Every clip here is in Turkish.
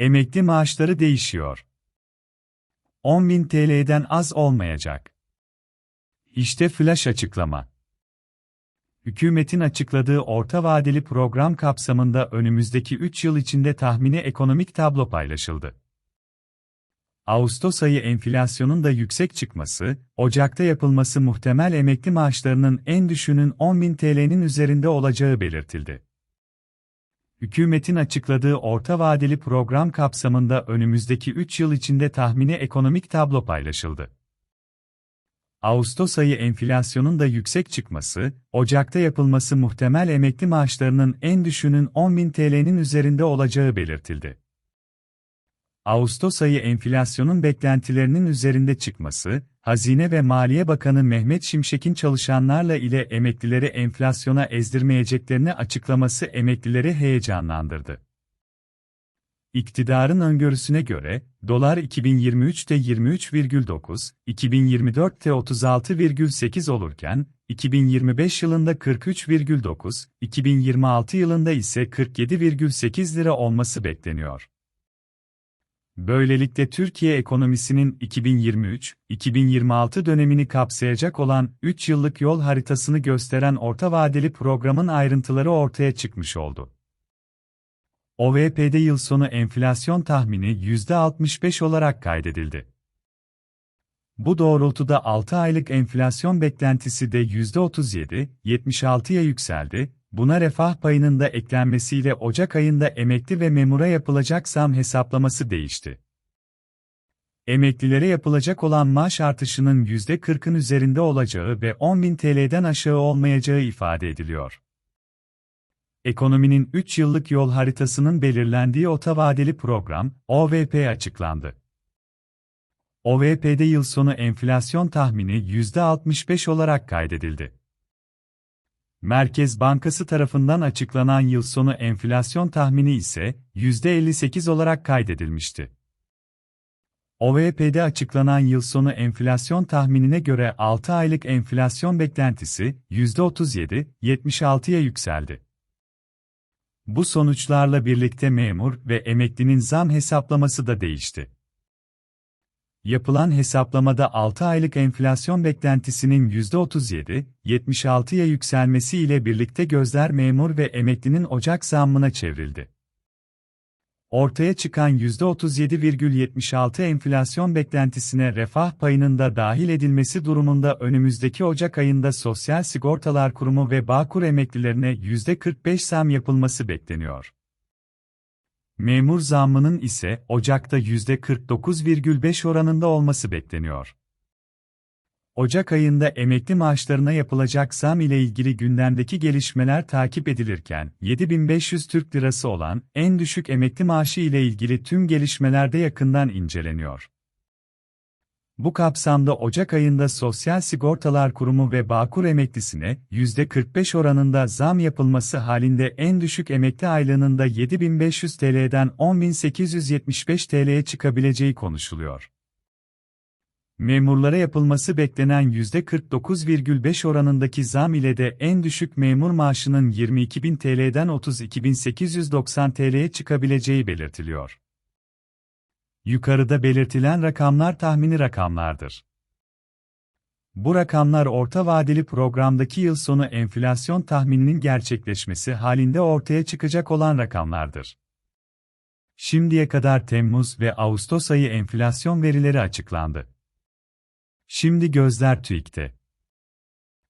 Emekli maaşları değişiyor. 10.000 TL'den az olmayacak. İşte flash açıklama. Hükümetin açıkladığı orta vadeli program kapsamında önümüzdeki 3 yıl içinde tahmini ekonomik tablo paylaşıldı. Ağustos ayı enflasyonun da yüksek çıkması, Ocak'ta yapılması muhtemel emekli maaşlarının en düşüğünün 10.000 TL'nin üzerinde olacağı belirtildi. Hükümetin açıkladığı orta vadeli program kapsamında önümüzdeki 3 yıl içinde tahmini ekonomik tablo paylaşıldı. Ağustos ayı enflasyonun da yüksek çıkması, Ocak'ta yapılması muhtemel emekli maaşlarının en düşüğünün 10.000 TL'nin üzerinde olacağı belirtildi. Ağustos ayı enflasyonun beklentilerinin üzerinde çıkması, Hazine ve Maliye Bakanı Mehmet Şimşek'in çalışanlarla ile emeklileri enflasyona ezdirmeyeceklerini açıklaması emeklileri heyecanlandırdı. İktidarın öngörüsüne göre, dolar 2023'te 23,9, 2024'te 36,8 olurken, 2025 yılında 43,9, 2026 yılında ise 47,8 lira olması bekleniyor. Böylelikle Türkiye ekonomisinin 2023-2026 dönemini kapsayacak olan 3 yıllık yol haritasını gösteren orta vadeli programın ayrıntıları ortaya çıkmış oldu. OVP'de yıl sonu enflasyon tahmini %65 olarak kaydedildi. Bu doğrultuda 6 aylık enflasyon beklentisi de %37-76'ya yükseldi, buna refah payının da eklenmesiyle Ocak ayında emekli ve memura yapılacak zam hesaplaması değişti. Emeklilere yapılacak olan maaş artışının %40'ın üzerinde olacağı ve 10.000 TL'den aşağı olmayacağı ifade ediliyor. Ekonominin 3 yıllık yol haritasının belirlendiği ota vadeli program, OVP açıklandı. OVP'de yıl sonu enflasyon tahmini %65 olarak kaydedildi. Merkez Bankası tarafından açıklanan yıl sonu enflasyon tahmini ise %58 olarak kaydedilmişti. OVP'de açıklanan yıl sonu enflasyon tahminine göre 6 aylık enflasyon beklentisi %37-76'ya yükseldi. Bu sonuçlarla birlikte memur ve emeklinin zam hesaplaması da değişti. Yapılan hesaplamada 6 aylık enflasyon beklentisinin %37-76'ya yükselmesi ile birlikte gözler memur ve emeklinin Ocak zammına çevrildi. Ortaya çıkan %37,76 enflasyon beklentisine refah payının da dahil edilmesi durumunda önümüzdeki Ocak ayında Sosyal Sigortalar Kurumu ve Bağkur emeklilerine %45 zam yapılması bekleniyor. Memur zammının ise Ocak'ta %49,5 oranında olması bekleniyor. Ocak ayında emekli maaşlarına yapılacak zam ile ilgili gündemdeki gelişmeler takip edilirken, 7500 Türk Lirası olan en düşük emekli maaşı ile ilgili tüm gelişmeler de yakından inceleniyor. Bu kapsamda Ocak ayında Sosyal Sigortalar Kurumu ve Bağkur emeklisine %45 oranında zam yapılması halinde en düşük emekli aylığının da 7500 TL'den 10.875 TL'ye çıkabileceği konuşuluyor. Memurlara yapılması beklenen %49,5 oranındaki zam ile de en düşük memur maaşının 22.000 TL'den 32.890 TL'ye çıkabileceği belirtiliyor. Yukarıda belirtilen rakamlar tahmini rakamlardır. Bu rakamlar orta vadeli programdaki yıl sonu enflasyon tahmininin gerçekleşmesi halinde ortaya çıkacak olan rakamlardır. Şimdiye kadar Temmuz ve Ağustos ayı enflasyon verileri açıklandı. Şimdi gözler TÜİK'te.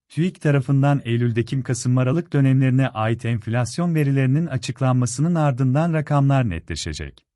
TÜİK tarafından Eylül-Ekim-Kasım-Aralık dönemlerine ait enflasyon verilerinin açıklanmasının ardından rakamlar netleşecek.